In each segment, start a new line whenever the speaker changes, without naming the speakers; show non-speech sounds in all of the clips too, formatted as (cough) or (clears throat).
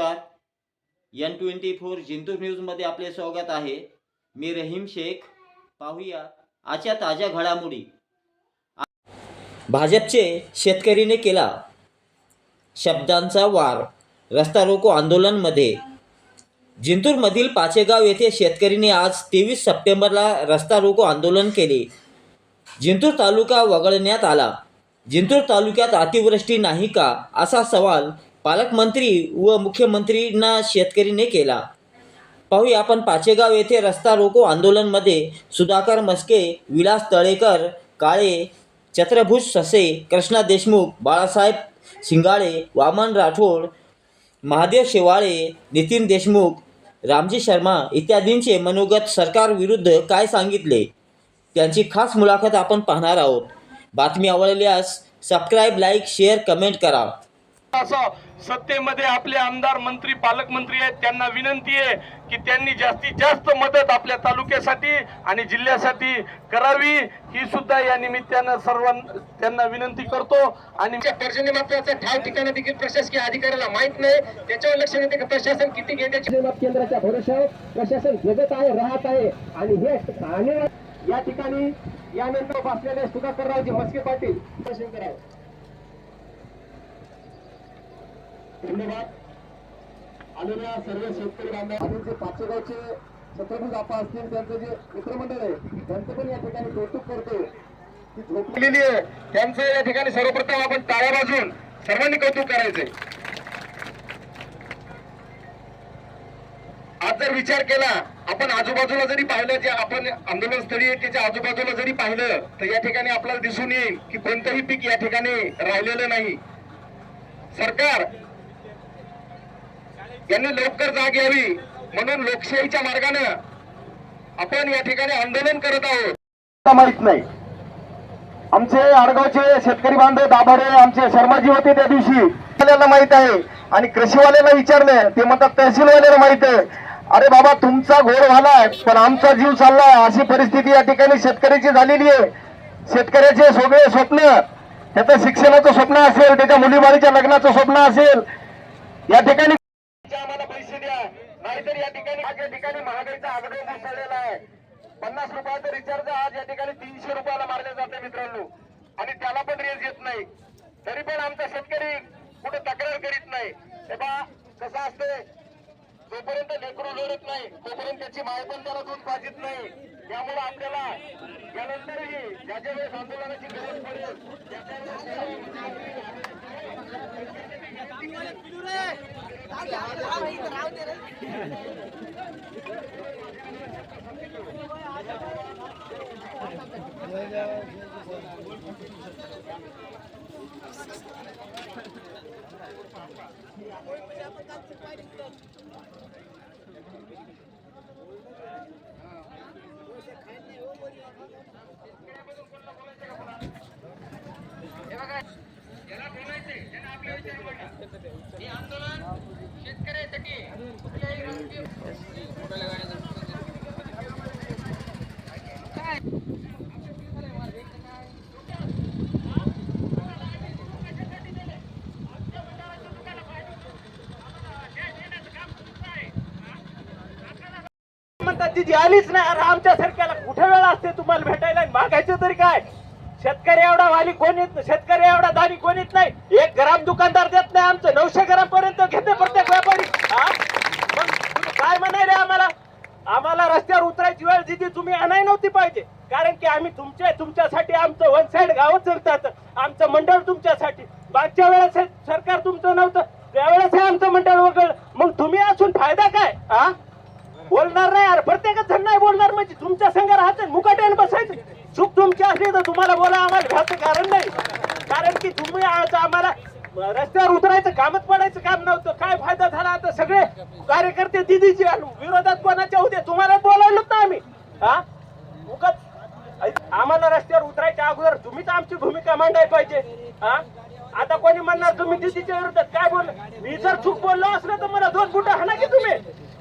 नमस्कार. N twenty four Jintur न्यूजमध्ये आपले स्वागत आहे. मी रहीम शेख. पाहूया आजच्या ताज्या घडामोडी. भाजपचे शेतकरीने केला शब्दांचा वार. रस्ता रोको आंदोलनमध्ये. जिंतूरमधील पाचेगाव येथे शेतकरीने आज तेवीस सप्टेंबरला रस्ता रोको आंदोलन केले. जिंतूर तालुका वगळण्यात आला. जिंतूर तालुक्यात अतिवृष्टी नाही का? असा सवाल पालकमंत्री व मुख्यमंत्रींना शेतकरीने केला. पाहूया आपण पाचेगाव येथे रस्ता रोको आंदोलनमध्ये सुधाकर मस्के विलास तळेकर काळे चत्रभूष ससे कृष्णा देशमुख बाळासाहेब शिंगाळे वामन राठोड महादेव शेवाळे नितीन देशमुख रामजी शर्मा इत्यादींचे मनोगत सरकारविरुद्ध काय सांगितले? त्यांची खास मुलाखत आपण पाहणार आहोत. बातमी आवडल्यास सबस्क्राईब लाईक शेअर कमेंट करा.
असं सत्तेमध्ये आपले आमदार मंत्री पालकमंत्री आहेत. त्यांना विनंती आहे की त्यांनी जास्तीत जास्त मदत आपल्या तालुक्यासाठी आणि जिल्ह्यासाठी करावी. ही सुद्धा या निमित्तानं सर्वांना त्यांना विनंती करतो. आणि
पर्जन्यमात्राचा ठाव ठिकाणी देखील प्रशासकीय अधिकाऱ्याला माहीत नाही. त्याच्यावर लक्ष देते की प्रशासन किती घेण्याची केंद्राच्या भरोशावर प्रशासन जगत आहे राहत आहे. आणि हे आणि या ठिकाणी यानंतर बसलेले सुधाकररावजी मस्के पाटील प्रशासन करावं धन्यवाद. आलेल्या सर्व शेतकरी बांधवांचे आणि जे पाचेगावचे छत्रपती बापा असतील त्यांचं जे मित्रमंडळ आहे त्यांचं पण या ठिकाणी कौतुक करतो. ती झोपलेली आहे. त्यांचं या ठिकाणी सर्वप्रथम आपण टाळ्या वाजून सर्वांनी कौतुक करायचंय. आज जर विचार केला आपण आजूबाजूला जरी पाहिलं जे आपण आंदोलन स्थळी आहे त्याच्या आजूबाजूला जरी पाहिलं तर या ठिकाणी आपल्याला दिसून येईल की कोणतंही पीक या ठिकाणी राहिलेलं नाही. सरकार यांनी लवकर जाग यावी म्हणून लोकशाहीच्या मार्गानं आपण या ठिकाणी आंदोलन करत आहोत. माहीत नाही. आमचे आडगावचे शेतकरी बांधव दाभाडे आमचे शर्माजी होते त्या दिवशी. माहीत आहे. आणि कृषीवाल्याला विचारले ते म्हणतात तहसीलवाल्याला माहीत आहे. अरे बाबा तुमचा घोर झालाय पण आमचा जीव चाललाय. अशी परिस्थिती या ठिकाणी शेतकऱ्याची झालेली आहे. शेतकऱ्याचे सगळे स्वप्न त्याचं शिक्षणाचं स्वप्न असेल त्याच्या मुलीबाळीच्या लग्नाचं स्वप्न असेल या ठिकाणी द्या नाहीतर या ठिकाणी आज या ठिकाणी महागाईचा आग्रह कोसळलेला आहे. पन्नास रुपयाचा रिचार्ज आज या ठिकाणी तीनशे रुपयाला मारले जाते मित्रांनो. आणि त्याला पण रेस येत नाही. तरी पण आमचा शेतकरी कुठे तक्रार करीत नाही. तेव्हा कसं असते जोपर्यंत लेकरू जोडत नाही तोपर्यंत त्याची माय पण त्याला दूध पाजित नाही. त्यामुळे आपल्याला यानंतरही ज्या ज्या वेळेस आंदोलनाची गरज पडेल. त्या हे
आंदोलन ती आलीच नाही. अरे आमच्या सरकारला कुठे वेळ असते? तुम्हाला भेटायला मागायचं तरी काय? शेतकरी एवढा वाली कोणीच शेतकरी एवढा दाली कोण येत नाही? एक ग्राम दुकानदार देत नाही आमचं. नऊशे ग्राम पर्यंत घेते प्रत्येक व्यापारी. हा? काय म्हणाय रे आम्हाला? आम्हाला रस्त्यावर उतरायची वेळ दिली. तुम्ही आणाय नव्हती पाहिजे. कारण की आम्ही तुमच्या तुमच्यासाठी आमचं वन साईड गावच जगतात आमचं मंडळ तुमच्यासाठी. मागच्या वेळेस सरकार तुमचं नव्हतं. त्यावेळेस हे आमचं मंडळ वगैरे मग तुम्ही असून फायदा काय? हा? बोलणार नाही यार. प्रत्येकच जण नाही बोलणार. म्हणजे तुमच्या संघ राहते. मुकाट्याने बसायचं. चूक तुमची असली तर तुम्हाला बोला. आम्हाला घ्यायचं कारण नाही. कारण की तुम्ही आज आम्हाला रस्त्यावर उतरायचं कामच पडायचं काम नव्हतं. काय फायदा झाला आता सगळे कार्यकर्ते दिदीचे विरोधात कोणाच्या होते? तुम्हाला बोलावलं ना आम्ही. हा? मुकत आम्हाला रस्त्यावर उतरायच्या अगोदर तुम्हीच आमची भूमिका मांडाय पाहिजे. हा? आता कोणी म्हणणार तुम्ही दिदीच्या विरोधात काय बोल मी जर चूक बोललो असलं तर मला दोन बुट हाणा की तुम्ही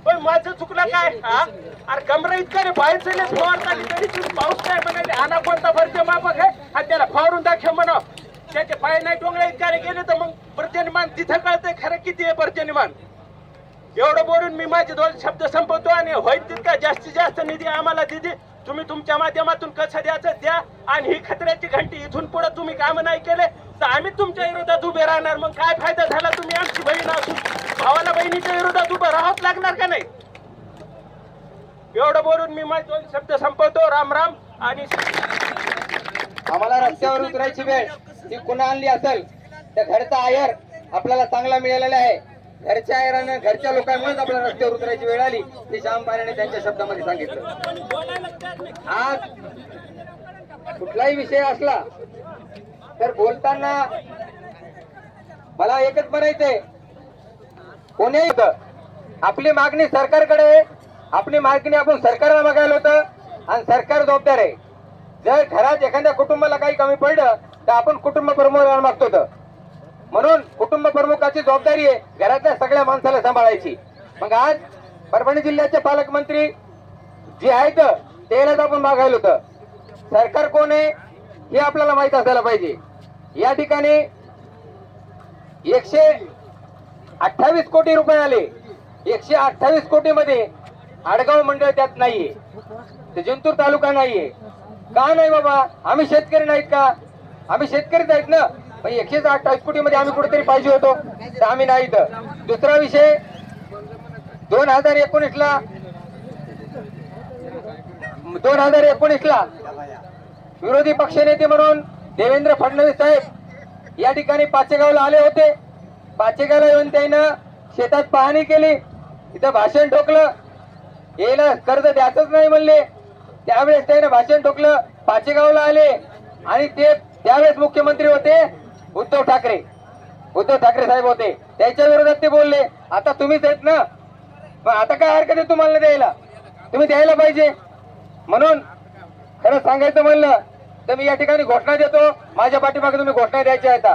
पण माझं चुकलं काय? हा? अरे कमरा इतका रे बाहेर फवार फवारताली तरी तुम्ही पाऊस काय म्हणाले. आणा कोणता भरते मापक आहे? आणि त्याला फवारून दाखव म्हणा. त्याचे पाय नाही डोंगळे इतकारे गेले तर मग पर्जन्यमान तिथं कळतंय खरं किती आहे पर्जन्यमान एवढं बोलून मी माझे दोन शब्द संपवतो आणि होईल तितका जास्तीत जास्त निधी आम्हाला दिदी तुम्ही तुमच्या माध्यमातून कसं द्यायचं द्या. आणि ही खतऱ्याची घंटी इथून पुढे तुम्ही काम नाही केले तर आम्ही तुमच्या विरोधात उभे राहणार. मग काय फायदा झाला तुम्ही? आमची बहीण असून. भावाला बहिणीच्या विरोधात उभं राहावंच लागणार का नाही? एवढं बोलून मी माझे दोन शब्द संपवतो. राम राम. आणि
आम्हाला रस्त्यावर उतरायची वेळ. ती कुणा आणली असेल? तर घरचा आयर आपल्याला चांगला मिळालेला आहे. घरच्या आयरानं घरच्या लोकांमुळेच आपल्याला रस्त्यावर उतरायची वेळ आली. ती श्याम पाण्याने त्यांच्या शब्दामध्ये सांगितलं. आज कुठलाही विषय असला तर बोलताना मला एकच म्हणायचंय. कोणी आपली मागणी सरकारकडे आपली मागणी आपण सरकारला मागायला होतं. आणि सरकार जबाबदार आहे. जर घरात एखाद्या कुटुंबाला काही कमी पडलं तर आपण कुटुंब प्रमुखाला मागतो होतं. म्हणून कुटुंब प्रमुखाची जबाबदारी आहे घरातल्या सगळ्या माणसाला सांभाळायची. मग आज परभणी जिल्ह्याचे पालकमंत्री जे आहेत त्यालाच आपण मागायला होतं. सरकार कोण आहे हे आपल्याला माहीत असायला पाहिजे. या ठिकाणी एकशे अठ्ठावीस कोटी रुपये आले. एकशे अठ्ठावीस कोटी मध्ये आडगाव मंडळ त्यात नाहीये. ते जिंतूर तालुका नाहीये. का नाही बाबा? आम्ही शेतकरी नाहीत का? आम्ही शेतकरीच आहेत ना? पण एकशे अठ्ठावीस कोटी मध्ये आम्ही कुठेतरी पाहिजे होतो तर आम्ही नाही इथं. दुसरा विषय दोन हजार एकोणीस ला दोन हजार एकोणीस ला विरोधी पक्षनेते म्हणून देवेंद्र फडणवीस साहेब या ठिकाणी पाचेगावला आले होते. पाचेगावला येऊन त्यानं शेतात पाहणी केली. तिथं भाषण ठोकलं. याला कर्ज द्यायचंच नाही म्हणले. त्यावेळेस त्यानं भाषण ठोकलं पाचेगावला आले. आणि ते त्यावेळेस मुख्यमंत्री होते उद्धव ठाकरे. उद्धव ठाकरे साहेब होते. त्याच्या विरोधात ते बोलले. आता तुम्हीच आहेत ना? पण आता काय हरकत आहे तुम्हाला द्यायला? तुम्ही द्यायला पाहिजे. म्हणून खरं सांगायचं म्हणलं तर मी या ठिकाणी घोषणा देतो. माझ्या पाठीमागे तुम्ही घोषणा द्यायच्या आहेत.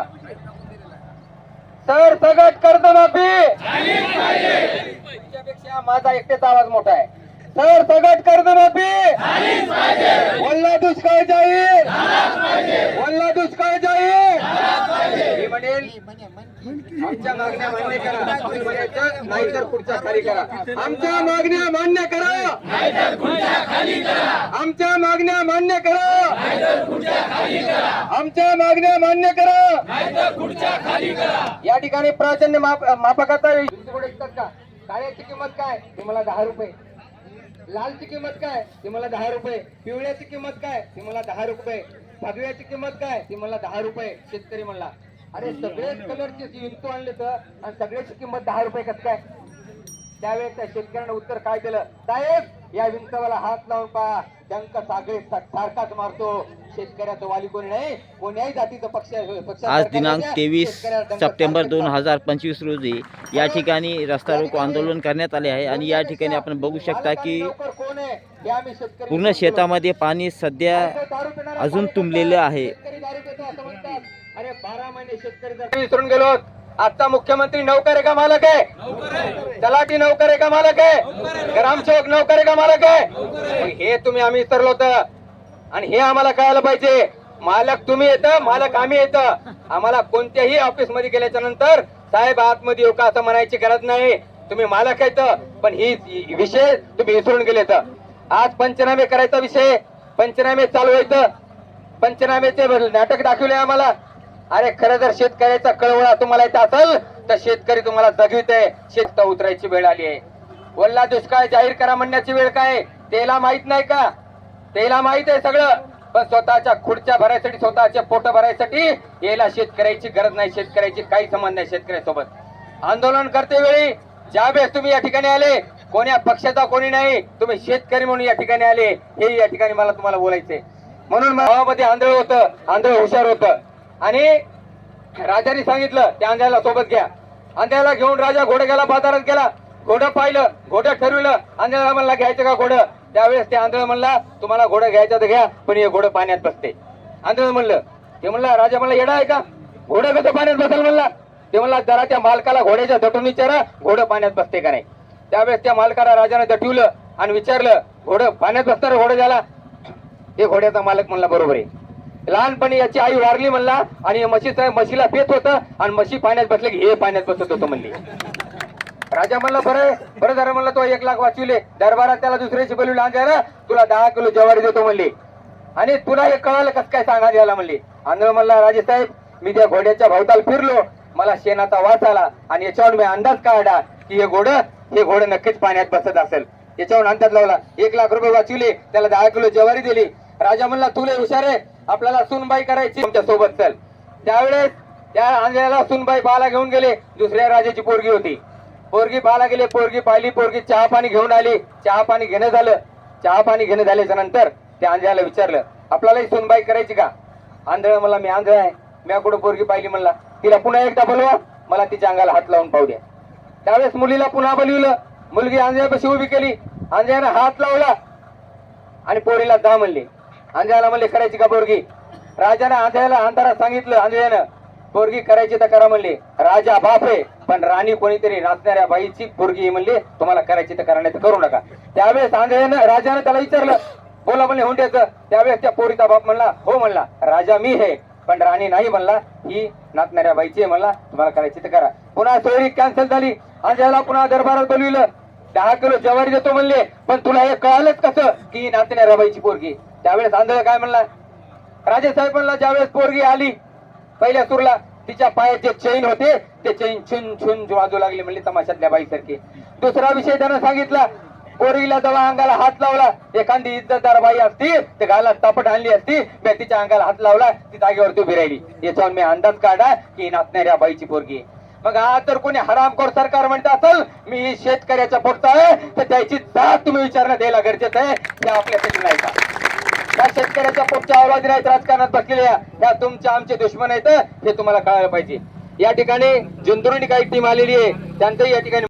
सर सगट कर्जमाफी त्याच्यापेक्षा माझा एकटेचा आवाज मोठा आहे. सर सगट कर्जमाफी वल्ला दुष्काळ जाईल वल्ला दुष्काळ जाईल म्हणेल आमच्या मागण्या मान्य करा. तुम्ही म्हणायचं, नाहीतर पुढच्या खाली करा. आमच्या मागण्या मान्य करा. आमच्या मागण्या मान्य करा. आमच्या मागण्या मान्य करा. या ठिकाणी प्राचान्य माप मापकाचा का? काळ्याची किंमत काय? तुम्हाला मला दहा रुपये. लालची किंमत काय? ती मला दहा रुपये. पिवळ्याची किंमत काय? ती मला दहा रुपये. भगव्याची किंमत काय? ती मला दहा रुपये. शेतकरी म्हणला. अरे सगळेच कलरचे विंतू आणले तर आणि सगळ्याची किंमत दहा रुपये कसं काय त्यावेळेस त्या शेतकऱ्यानं उत्तर काय दिलं? साहेब या विंचवाला हात लावून पहा. डंक सागळे सारखाच मारतो. शेतकऱ्याचं वाली कोणी नाही. कोण्याही जातीचं पक्ष पक्ष
आज दिनांक तेवीस सप्टेंबर दोन हजार पंचवीस रोजी या ठिकाणी रस्ता रोको आंदोलन करण्यात आले आहे. आणि या ठिकाणी आपण बघू शकता की पूर्ण शेतामध्ये पाणी सध्या अजून तुंबलेलं आहे.
अरे बारा महिने शेतकरी विसरून गेलो. आता मुख्यमंत्री नौकर का मालक आहे? तलाठी नौकर का मालक आहे? ग्रामसेवक नौकर का मालक आहे? हे तुम्ही आम्ही विसरलो होतं. आणि हे आम्हाला कळायला पाहिजे. मालक तुम्ही येतं मालक आम्ही येतं. आम्हाला कोणत्याही ऑफिसमध्ये गेल्याच्यानंतर साहेब आतमध्ये येऊ का असं म्हणायची गरज नाही. तुम्ही मालक आहेत. पण ही विषय तुम्ही विसरून गेले तर आज पंचनामे करायचा विषय. पंचनामे चालू व्हायचं पंचनामेचे नाटक दाखवले आम्हाला. अरे खरं जर शेतकऱ्याचा कळवळा तुम्हाला येत असेल तर शेतकरी तुम्हाला जगवित आहे. शेत उतरायची वेळ आली आहे. वल्ला दुष्काळ जाहीर करा म्हणण्याची वेळ काय त्याला माहीत नाही का? त्याला माहीत आहे सगळं. पण स्वतःच्या खुर्च्या भरायसाठी स्वतःचे पोट भरायसाठी याला शेतकऱ्याची गरज नाही शेतकऱ्याची काही संबंध नाही शेतकऱ्यासोबत. आंदोलन करते वेळी ज्या वेळेस तुम्ही या ठिकाणी आले कोण्या पक्षाचा कोणी नाही तुम्ही शेतकरी म्हणून या ठिकाणी आले. हे या ठिकाणी मला तुम्हाला बोलायचंय. म्हणून गावामध्ये आंधळ होतं आंधळ हुशार होतं. आणि राजाने सांगितलं त्या आंध्याला सोबत घ्या. अंध्याला घेऊन राजा घोडं गेला बाजारात गेला. घोडं पाहिलं घोडं ठरविलं. अंध्याला म्हणला घ्यायचं का घोडं? त्यावेळेस ते आंधळ म्हणला तुम्हाला घोडं घ्यायचं तर घ्या पण हे घोडं पाण्यात बसते. आंधळ म्हणलं ते म्हणला राजा म्हणला येडा आहे का? घोडं कसं पाण्यात बसेल? म्हणला. ते म्हणला जरा त्या मालकाला घोड्याच्या दटून विचारा घोडं पाण्यात बसते का नाही. त्यावेळेस त्या मालकाला राजाने दटवलं आणि विचारलं घोडं पाण्यात बसणार घोडं झाला हे घोड्याचा मालक म्हणला बरोबर आहे. लहानपणी याची आई वारली म्हणला आणि म्हशीचं म्हशीला पेत होतं आणि म्हशी पाण्यात बसले की हे पाण्यात बसत होतं म्हणली. राजा म्हणला बरं बरं झालं म्हणलं तो एक लाख वाचविले. दरबारात त्याला दुसऱ्याची लहान अंजाला तुला दहा किलो ज्वारी देतो म्हणले. आणि तुला हे कळालं कसं काय सांगा द्यायला म्हणले. आंधळ म्हणला राजे साहेब मी त्या घोड्याच्या भोवताल फिरलो. मला शेणाचा वास आला आणि याच्यावर मी अंदाज काढला की हे घोडं हे घोडं नक्कीच पाण्यात बसत असेल. याच्यावर अंदाज लावला एक लाख रुपये वाचविले त्याला दहा किलो ज्वारी दिली. राजा म्हणला तुले हुशार आहे आपल्याला सुनबाई करायची तुमच्यासोबत चल. त्यावेळेस त्या आंधळ्याला सुनबाई पाहायला घेऊन गेले दुसऱ्या राजाची पोरगी होती. पोरगी पाहायला गेले पोरगी पाहिली पोरगी चहा पाणी घेऊन आली. चहा पाणी घेणं झालं. चहा पाणी घेणं झाल्याच्यानंतर त्या आंधळ्याला विचारलं आपल्यालाही सुनबाई करायची का? आंधळ मला मी आंधळ आहे. मी कुठं पोरगी पाहिली म्हणला. तिला पुन्हा एकदा बोलवा. मला तिच्या अंगाला हात लावून पाहू द्या. त्यावेळेस मुलीला पुन्हा बोलविलं. मुलगी आंधळ्यापाशी उभी केली. आंधळ्यानं हात लावला आणि पोरीला दहा म्हणले आंधळ्याला म्हणले करायची का पोरगी? राजाने आंधळ्याला अंधारात सांगितलं आंधळ्यानं पोरगी करायची तर करा म्हणले. राजा बाप आहे पण राणी कोणीतरी नाचणाऱ्या बाईची पोरगी म्हणले. तुम्हाला करायची तर करा नाही तर करू नका. त्यावेळेस आंधळ्यानं राजाने त्याला विचारलं बोला म्हणले हुंड्याचं. त्यावेळेस त्या पोरीचा बाप म्हणला हो म्हणला राजा मी हे पण राणी नाही म्हणला ही नाचणाऱ्या बाईची आहे म्हणला तुम्हाला करायची तर करा. पुन्हा सोयरी कॅन्सल झाली. आंधळ्याला पुन्हा दरबारात बोलविलं. दहा किलो जवारी देतो म्हणले पण तुला हे कळालंच कसं की ही नाचणाऱ्या बाईची पोरगी त्यावेळेस आंधळ काय म्हणला? राजे साहेब म्हणला ज्यावेळेस पोरगी आली पहिल्या सुरला तिच्या पायात जे चैन होते ते चैन छुन छुन वाजू लागले म्हणले तमाशातल्या बाईसारखे. दुसरा विषय त्यानं सांगितला पोरीला जेव्हा अंगाला हात लावला एखादी इज्जतदार बाई असती ते गाला तापट आणली असती मी तिच्या अंगाला हात लावला ती जागेवरती उभी राहिली. याच्यावर मी अंदाज काढा की नाचणाऱ्या बाईची पोरगी मग आज जर कोणी हरामखोर सरकार म्हणत असेल मी शेतकऱ्याच्या पुढचा आहे तर त्याची जात तुम्ही विचारणं द्यायला गरजेचं आहे. ते आपल्यासाठी नाही का? त्या शेतकऱ्याच्या पोटच्या अवलादी नाहीत राजकारणात बसलेल्या ह्या तुमच्या आमचे दुश्मन आहेत हे. तुम्हाला कळायला पाहिजे. या ठिकाणी जुंतुरुणी काही टीम आलेली आहे. त्यांचंही या ठिकाणी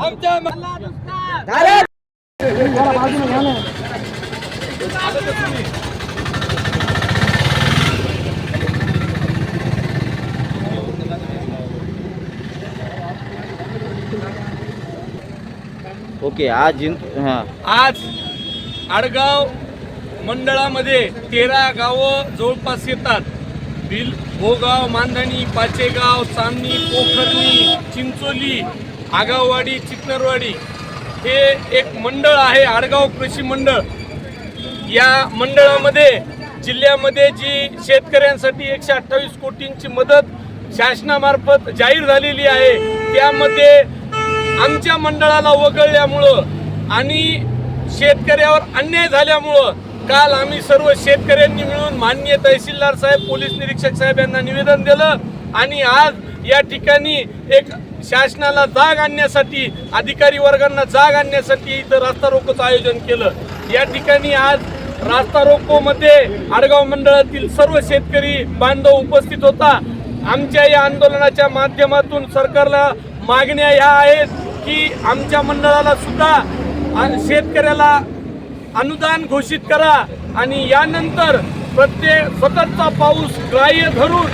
आमच्या
ओके आज जिंत हां.
आज आडगाव मंडळामध्ये तेरा गावं जवळपास येतात. बिल भोगाव मांधणी पाचेगाव चांदणी पोखरणी चिंचोली आगाववाडी चितनरवाडी. हे एक मंडळ आहे आडगाव कृषी मंडळ. या मंडळामध्ये जिल्ह्यामध्ये जी शेतकऱ्यांसाठी एकशे अठ्ठावीस कोटींची मदत शासनामार्फत जाहीर झालेली आहे त्यामध्ये आमच्या मंडळाला वगळल्यामुळं आणि शेतकऱ्यावर अन्याय झाल्यामुळं काल आम्ही सर्व शेतकऱ्यांनी मिळून मान्य तहसीलदार साहेब पोलीस निरीक्षक साहेब यांना निवेदन दिलं आणि आज या ठिकाणी एक शासनाला जाग आणण्यासाठी अधिकारी वर्गांना जाग आणण्यासाठी इथं रास्ता रोकोचं आयोजन केलं. या ठिकाणी आज रास्ता रोकोमध्ये आडगाव मंडळातील सर्व शेतकरी बांधव उपस्थित होता. आमच्या या आंदोलनाच्या माध्यमातून सरकारला मागण्या ह्या आहेत की आमच्या मंडळाला सुद्धा शेतकऱ्याला अनुदान घोषित करा आणि यानंतर प्रत्येक सततचा पाऊस ग्राह्य धरून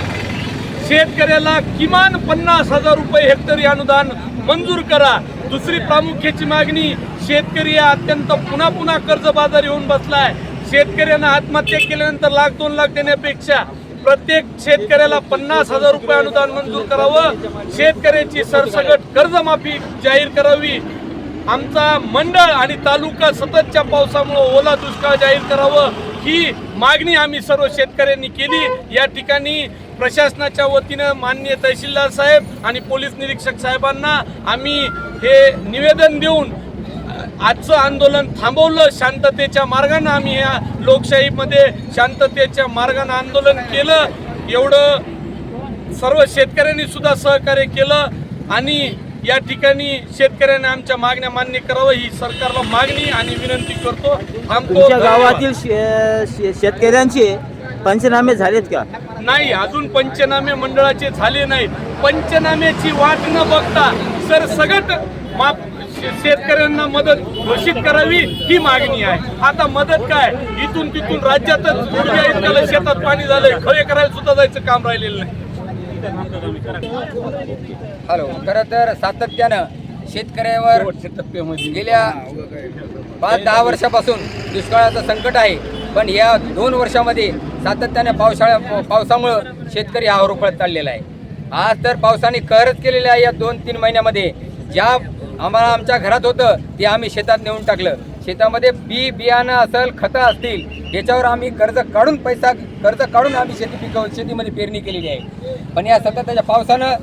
शेतकऱ्याला किमान पन्नास हजार रुपये हेक्टरी अनुदान मंजूर करा. दुसरी प्रामुख्याची मागणी शेतकरी हा अत्यंत पुन्हा पुन्हा कर्जबाजार येऊन बसलाय. शेतकऱ्यांना आत्महत्या केल्यानंतर लाख दोन लाख देण्यापेक्षा प्रत्येक शेतकऱ्याला पन्नास हजार रुपये अनुदान मंजूर करावं. शेतकऱ्याची सरसकट कर्जमाफी जाहीर करावी. आमचा मंडळ आणि तालुका सततच्या पावसामुळे ओला दुष्काळ जाहीर करावं. ही मागणी आम्ही सर्व शेतकऱ्यांनी केली. या ठिकाणी प्रशासनाच्या वतीनं माननीय तहसीलदार साहेब आणि पोलीस निरीक्षक साहेबांना आम्ही हे निवेदन देऊन आजचं आंदोलन थांबवलं. शांततेच्या मार्गानं आम्ही या लोकशाहीमध्ये शांततेच्या मार्गानं आंदोलन केलं. एवढं सर्व शेतकऱ्यांनी सुद्धा सहकार्य केलं आणि या ठिकाणी शेतकऱ्यांनी आमच्या मागण्या मान्य करावं ही सरकारला मागणी आणि विनंती करतो. धन्यवाद.
गावातील शे- शे- शेतकऱ्यांचे पंचनामे झालेत का?
नाही अजून पंचनामे मंडळाचे झाले नाहीत. पंचनाम्याची वाट न बघता सर सगट माप शेतकऱ्यांना मदत घोषित करावी ही मागणी आहे. आता मदत काय? इथून तिथून राज्यातच गुडघ्या शेतात पाणी झालंय. खरे करायला सुद्धा जायचं काम राहिलेलं नाही.
हॅलो खरं तर सातत्यानं शेतकऱ्यावर गेल्या पाच दहा वर्षापासून दुष्काळाचं संकट आहे. पण या दोन वर्षामध्ये सातत्याने पावसाळ्या पावसामुळं शेतकरी हा रुपळत चाललेला आहे. आज तर पावसाने कहरच केलेलं आहे या दोन तीन महिन्यामध्ये. ज्या आम्हाला आमच्या घरात होतं ते आम्ही शेतात नेऊन टाकलं. शेतामध्ये बी बियाणं असेल खतं असतील याच्यावर आम्ही कर्ज काढून पैसा कर्ज काढून आम्ही शेती पिक शेतीमध्ये पेरणी केलेली आहे. पण या सततच्या पावसानं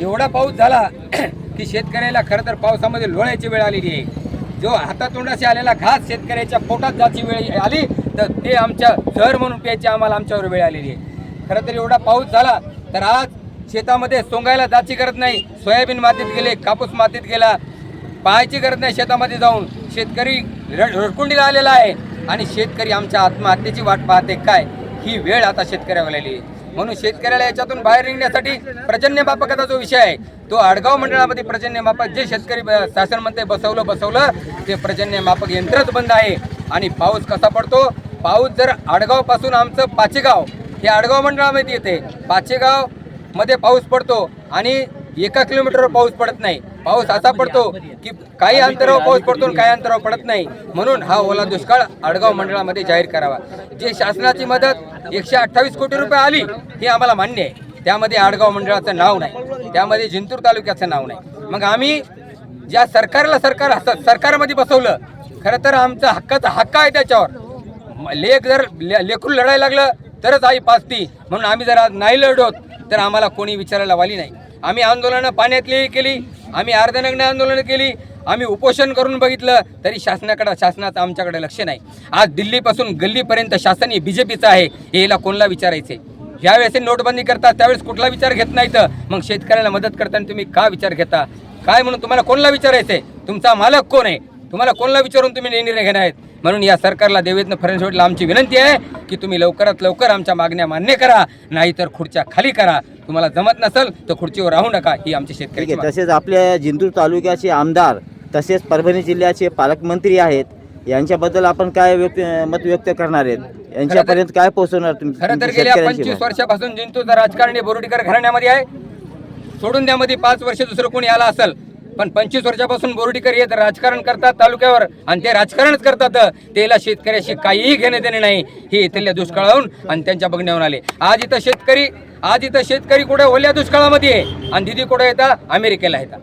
एवढा पाऊस झाला (clears throat) की शेतकऱ्याला खरं तर पावसामध्ये लोळायची वेळ आलेली आहे. जो हातातोंडाशी आलेला घास शेतकऱ्याच्या पोटात जायची वेळ आली तर ते आमच्या जर म्हणून प्यायची आम्हाला आमच्यावर वेळ आलेली आहे. खरं तर एवढा पाऊस झाला तर आज शेतामध्ये सोंगायला जायची गरज नाही. सोयाबीन मातीत गेले कापूस मातीत गेला पाहायची गरज नाही शेतामध्ये जाऊन. शेतकरी रड रडकुंडीला आलेला आहे. आणि शेतकरी आमच्या आत्महत्येची वाट पाहते काय? ही वेळ आता शेतकऱ्यावर आलेली आहे. म्हणून शेतकऱ्याला याच्यातून बाहेर निघण्यासाठी प्रजन्य मापकाचा जो विषय आहे तो आडगाव मंडळामध्ये प्रजन्य मापक जे शेतकरी ब- शासन म्हणते बसवलं बसवलं ते प्रजन्य मापक यंत्रच बंद आहे. आणि पाऊस कसा पडतो? पाऊस जर आडगावपासून आमचं पाचेगाव हे आडगाव मंडळामध्ये येते. पाचेगावमध्ये पाऊस पडतो आणि एका किलोमीटरवर पाऊस पडत नाही. पाऊस असा पडतो की काही अंतरावर पाऊस पडतो काही अंतरावर पडत नाही. म्हणून हा ओला दुष्काळ आडगाव मंडळामध्ये जाहीर करावा. जे शासनाची मदत एकशे अठ्ठावीस कोटी रुपये आली हे आम्हाला मान्य आहे. त्यामध्ये आडगाव मंडळाचं नाव नाही. त्यामध्ये जिंतूर तालुक्याचं नाव नाही. मग आम्ही ज्या सरकारला सरकार सरकारमध्ये बसवलं खरं तर आमचा हक्काचा हक्क आहे त्याच्यावर. लेख जर ले- लेकरू लढायला लागलं तरच आई पाचती. म्हणून आम्ही जर आज नाही लढवत तर आम्हाला कोणी विचारायला वाली नाही. आम्ही आंदोलनं पाण्यातली केली आम्ही अर्धनग्न आंदोलनं केली आम्ही उपोषण करून बघितलं तरी शासनाकडे शासनाचं आमच्याकडे लक्ष नाही. आज दिल्लीपासून गल्लीपर्यंत शासन हे बी जे पीचं आहे याला कोणला विचारायचे? ज्यावेळेस हे नोटबंदी करतात त्यावेळेस कुठला विचार घेत नाही तर? मग शेतकऱ्याला मदत करताना तुम्ही का विचार घेता? काय म्हणून तुम्हाला कोणला विचारायचं? आहे तुमचा मालक कोण आहे? तुम्हाला कोणला विचारून तुम्ही निर्णय घेणार आहेत? म्हणून या सरकारला देवेंद्र फडणवीसला आमची विनंती आहे की तुम्ही लवकरात लवकर आमच्या मागण्या मान्य करा नाहीतर खुर्च्या खाली करा. तुम्हाला जमत नसेल तर खुर्चीवर राहू नका ही आमची शेतकरी
तसेच आपल्या जिंतूर तालुक्याचे आमदार तसेच परभणी जिल्ह्याचे पालकमंत्री आहेत. यांच्याबद्दल आपण काय व्यक्त मत व्यक्त करणार आहेत? यांच्यापर्यंत काय पोहोचवणार तुम्ही
खरं तर गेल्या पंचवीस? वर्षापासून जिंतूरचा राजकारणी बोरुडीकर घराण्यामध्ये आहे. सोडून द्यामध्ये पाच वर्ष दुसरं कोणी आला असेल पण पंचवीस वर्षापासून बोर्डीकर येत राजकारण करतात तालुक्यावर आणि ते राजकारणच करतात. त्याला शेतकऱ्याशी काहीही घेणे देणे नाही. हे इथल्या दुष्काळाहून आणि त्यांच्या बघण्याहून आले. आज इथं शेतकरी आज इथं शेतकरी कुठे ओल्या दुष्काळामध्ये आहे? आणि दिदी कुठे येतात अमेरिकेला येतात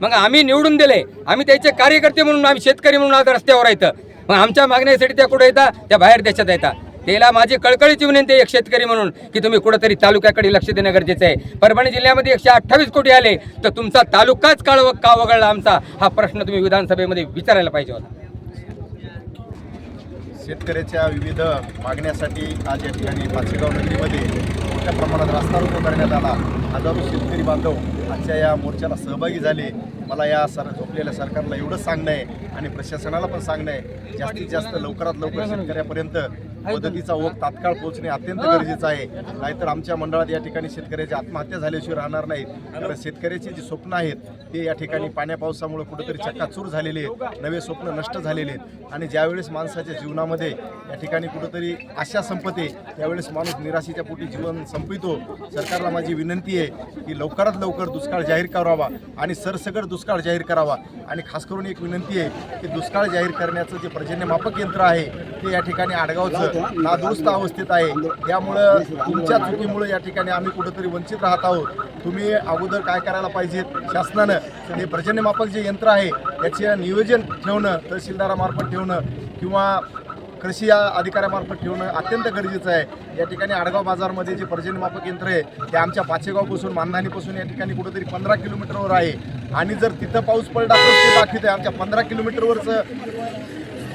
मग आम्ही निवडून दिले. आम्ही त्याचे कार्यकर्ते म्हणून आम्ही शेतकरी म्हणून आज रस्त्यावर येतं मग आमच्या मागण्यासाठी त्या कुठे येतात त्या बाहेर देशात येतात त्याला माझी कळकळीची विनंती आहे एक शेतकरी म्हणून की तुम्ही कुठंतरी तालुक्याकडे लक्ष देणं गरजेचं आहे. परभणी जिल्ह्यामध्ये एकशे अठ्ठावीस कोटी आले तर तुमचा तालुकाच काळ का वगळला आमचा? हा प्रश्न तुम्ही विधानसभेमध्ये विचारायला पाहिजे होता.
शेतकऱ्याच्या विविध मागण्यासाठी आज या ठिकाणी पाचेगाव नगरीमध्ये मोठ्या प्रमाणात रास्ता रोको करण्यात आला. हजारो शेतकरी बांधव आजच्या या मोर्चाला सहभागी झाले. मला या सर झोपलेल्या सरकारला एवढंच सांगणं आहे आणि प्रशासनाला पण सांगणं आहे जास्तीत जास्त लवकरात लवकर शेतकऱ्यापर्यंत मदतीचा ओघ तात्काळ पोहोचणे अत्यंत गरजेचं आहे. नाहीतर आमच्या मंडळात या ठिकाणी शेतकऱ्याची आत्महत्या झाल्याशिवाय राहणार नाहीत. कारण शेतकऱ्याची जी स्वप्न आहेत ते या ठिकाणी पाण्या पावसामुळे कुठेतरी चक्काचूर झालेले आहेत. नवे स्वप्न नष्ट झालेले आहेत. आणि ज्यावेळेस माणसाच्या जीवनामध्ये या ठिकाणी कुठंतरी आशा संपते त्यावेळेस माणूस निराशेच्या पोटी जीवन संपवितो. सरकारला माझी विनंती आहे की लवकरात लवकर दुष्काळ जाहीर करावा आणि सरसकट दुष्काळ जाहीर करावा. आणि खास करून एक विनंती आहे की दुष्काळ जाहीर करण्याचं जे पर्जन्यमापक यंत्र आहे ते या ठिकाणी आडगावचं नादुरुस्त अवस्थेत आहे. त्यामुळं तुमच्या चुकीमुळे या ठिकाणी आम्ही कुठंतरी वंचित राहत आहोत. तुम्ही अगोदर काय करायला पाहिजेत? शासनानं हे पर्जन्यमापक जे यंत्र आहे त्याचे नियोजन ठेवणं तहसीलदारामार्फत ठेवणं किंवा कृषी या अधिकाऱ्यामार्फत ठेवणं अत्यंत गरजेचं आहे. या ठिकाणी आडगाव बाजारमध्ये जे पर्जन्यमापक यंत्र आहे ते आमच्या पाचेगावपासून मानधानीपासून या ठिकाणी कुठेतरी पंधरा किलोमीटरवर आहे. आणि जर तिथं पाऊस पडला तर ते दाखवित आहे आमच्या पंधरा किलोमीटरवरचं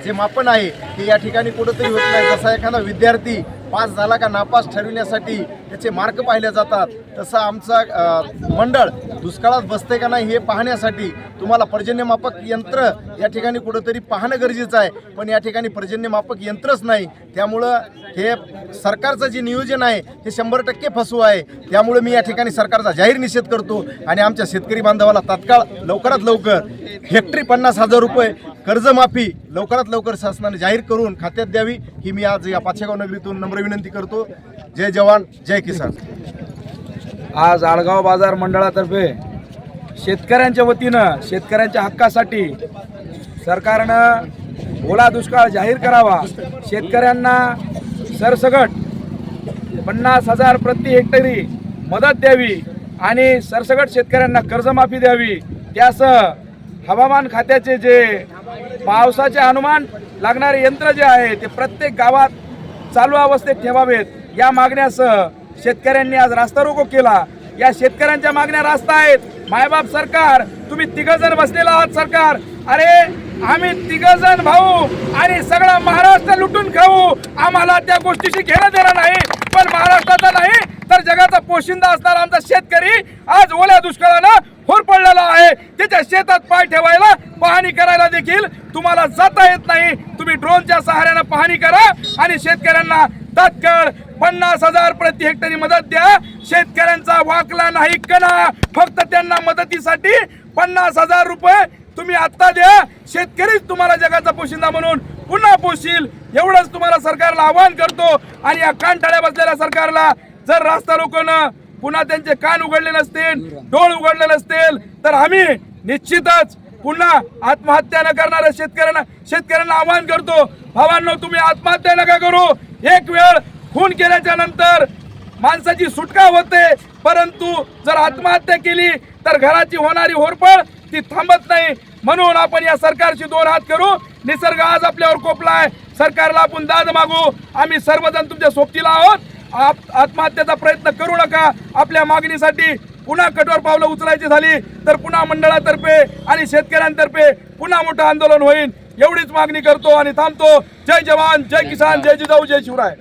जे मापन आहे ते या ठिकाणी कुठंतरी होत नाही. जसा एखादा विद्यार्थी पास झाला का नापास ठरविण्यासाठी त्याचे मार्क पाहिले जातात. तसं आमचं मंडळ दुष्काळात बसते का नाही हे पाहण्यासाठी तुम्हाला पर्जन्यमापक यंत्र या ठिकाणी कुठंतरी पाहणं गरजेचं आहे. पण या ठिकाणी पर्जन्यमापक यंत्रच नाही. त्यामुळं हे सरकारचं जे नियोजन आहे हे शंभर टक्के फसू आहे. त्यामुळे मी या ठिकाणी सरकारचा जाहीर निषेध करतो आणि आमच्या शेतकरी बांधवाला तात्काळ लवकरात लवकर हेक्टरी पन्नास हजार रुपये कर्जमाफी लवकरात लवकर शासनाने जाहीर करून खात्यात द्यावी ही मी आज या पाचशेगाव नगरीतून नम्र विनंती करतो. जय जवान जय किसान.
आज आळगाव बाजार मंडळातर्फे शेतकऱ्यांच्या वतीनं शेतकऱ्यांच्या हक्कासाठी सरकारनं ओला दुष्काळ जाहीर करावा. शेतकऱ्यांना सरसगट पन्नास हजार प्रति हेक्टरी मदत द्यावी आणि सरसगट शेतकऱ्यांना कर्जमाफी द्यावी. त्यासह हवामान खात्याचे जे पावसाचे अनुमान लागणारे यंत्र जे आहे ते प्रत्येक गावात चालू अवस्थेत ठेवावेत. या मागण्यासह शेतकऱ्यांनी आज रास्ता रोको केला. या शेतकऱ्यांच्या मागण्या रास्ता आहेत. मायबाप सरकार तुम्ही तिघ जण बसलेला आहात सरकार. अरे आम्ही तिघ जण भाऊ आणि सगळा महाराष्ट्र लुटून खाऊ. आम्हाला त्या गोष्टीशी घेणं देणं नाही. पण महाराष्ट्राचा नाही तर जगाचा पोशिंदा असणारा आमचा शेतकरी आज ओल्या दुष्काळानं होर पडलेला आहे. त्याच्या शेतात पाय ठेवायला पाहणी करायला देखील तुम्हाला जाता येत नाही. तुम्ही ड्रोनच्या सहाऱ्यानं पाहणी करा आणि शेतकऱ्यांना तात्काळ पन्नास हजार प्रति हेक्टरी मदत द्या. शेतकऱ्यांचा वाकला नाही कणा. फक्त त्यांना मदतीसाठी पन्नास हजार रुपये तुम्ही आत्ता द्या. शेतकरीच तुम्हाला जगाचा पोशिंदा म्हणून पुन्हा पोशील. एवढंच तुम्हाला सरकारला आवाहन करतो. आणि या कानठाळ्या बसलेल्या सरकारला जर रास्ता रोकोनं पुन्हा त्यांचे कान उघडले नसतील डोळ उघडले नसतील तर आम्ही निश्चितच पुन्हा आत्महत्या न करणाऱ्या शेतकऱ्यांना शेतकऱ्यांना आवाहन करतो. भावांनो तुम्ही आत्महत्या नका करू. एक वेळ खून केल्याच्यानंतर माणसाची सुटका होते परंतु जर आत्महत्या केली तर घराची होणारी होरपळ ती थांबत नाही. म्हणून आपण या सरकारशी दोन हात करू. निसर्ग आज आपल्यावर कोपलाय सरकारला आपण दाद मागू. आम्ही सर्वजण तुमच्या सोबतीला आहोत. आप- आत्महत्येचा प्रयत्न करू नका. आपल्या मागणीसाठी पुन्हा कठोर पावलं उचलायची झाली तर पुन्हा मंडळातर्फे आणि शेतकऱ्यांतर्फे पुन्हा मोठं आंदोलन होईल. एवढीच मागणी करतो आणि थांबतो. जय जवान जय किसान जय जिजाऊ जय शिवराय.